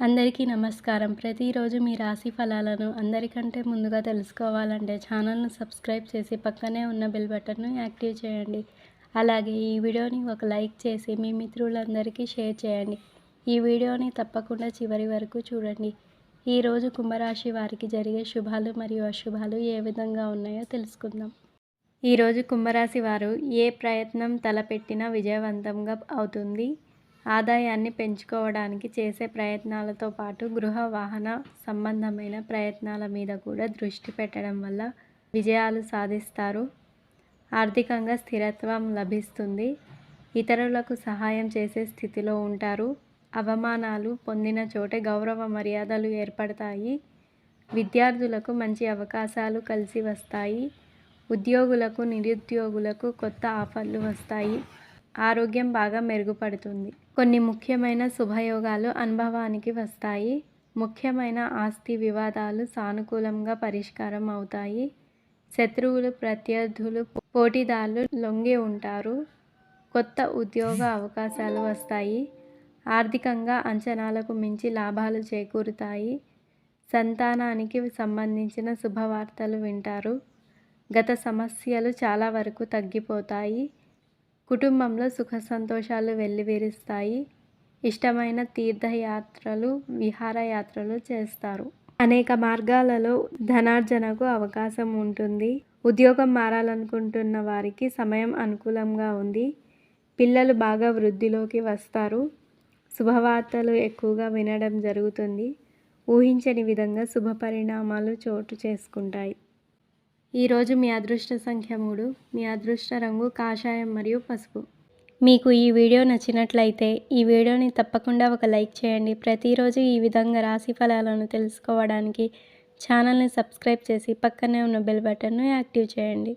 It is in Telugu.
అందరికీ నమస్కారం. ప్రతిరోజు మీ రాశి ఫలాలను అందరికంటే ముందుగా తెలుసుకోవాలంటే ఛానల్ను సబ్స్క్రైబ్ చేసి పక్కనే ఉన్న బెల్ బటన్ను యాక్టివ్ చేయండి. అలాగే ఈ వీడియోని ఒక లైక్ చేసి మీ మిత్రులందరికీ షేర్ చేయండి. ఈ వీడియోని తప్పకుండా చివరి వరకు చూడండి. ఈరోజు కుంభరాశి వారికి జరిగే శుభాలు మరియు అశుభాలు ఏ విధంగా ఉన్నాయో తెలుసుకుందాం. ఈరోజు కుంభరాశి వారు ఏ ప్రయత్నం తలపెట్టినా విజయవంతంగా అవుతుంది. ఆదాయాన్ని పెంచుకోవడానికి చేసే ప్రయత్నాలతో పాటు గృహ వాహన సంబంధమైన ప్రయత్నాల మీద కూడా దృష్టి పెట్టడం వల్ల విజయాలు సాధిస్తారు. ఆర్థికంగా స్థిరత్వం లభిస్తుంది. ఇతరులకు సహాయం చేసే స్థితిలో ఉంటారు. అవమానాలు పొందిన చోటే గౌరవ మర్యాదలు ఏర్పడతాయి. విద్యార్థులకు మంచి అవకాశాలు కలిసి వస్తాయి. ఉద్యోగులకు నిరుద్యోగులకు కొత్త ఆఫర్లు వస్తాయి. ఆరోగ్యం బాగా మెరుగుపడుతుంది. కొన్ని ముఖ్యమైన శుభయోగాలు అనుభవానికి వస్తాయి. ముఖ్యమైన ఆస్తి వివాదాలు సానుకూలంగా పరిష్కారం అవుతాయి. శత్రువులు ప్రత్యర్థులు పోటీదారులు లొంగి ఉంటారు. కొత్త ఉద్యోగ అవకాశాలు వస్తాయి. ఆర్థికంగా అంచనాలకు మించి లాభాలు చేకూరుతాయి. సంతానానికి సంబంధించిన శుభవార్తలు వింటారు. గత సమస్యలు చాలా వరకు తగ్గిపోతాయి. కుటుంబంలో సుఖ సంతోషాలు వెల్లివిరుస్తాయి. ఇష్టమైన తీర్థయాత్రలు విహారయాత్రలు చేస్తారు. అనేక మార్గాలలో ధనార్జనకు అవకాశం ఉంటుంది. ఉద్యోగం మారాలనుకుంటున్న వారికి సమయం అనుకూలంగా ఉంది. పిల్లలు బాగా వృద్ధిలోకి వస్తారు. శుభవార్తలు ఎక్కువగా వినడం జరుగుతుంది. ఊహించని విధంగా శుభ పరిణామాలు చోటు చేసుకుంటాయి. ఈరోజు మీ అదృష్ట సంఖ్య మూడు. మీ అదృష్ట రంగు కాషాయం మరియు పసుపు. మీకు ఈ వీడియో నచ్చినట్లయితే ఈ వీడియోని తప్పకుండా ఒక లైక్ చేయండి. ప్రతిరోజు ఈ విధంగా రాశి ఫలాలను తెలుసుకోవడానికి ఛానల్ని సబ్స్క్రైబ్ చేసి పక్కనే ఉన్న బెల్ బటన్ను యాక్టివ్ చేయండి.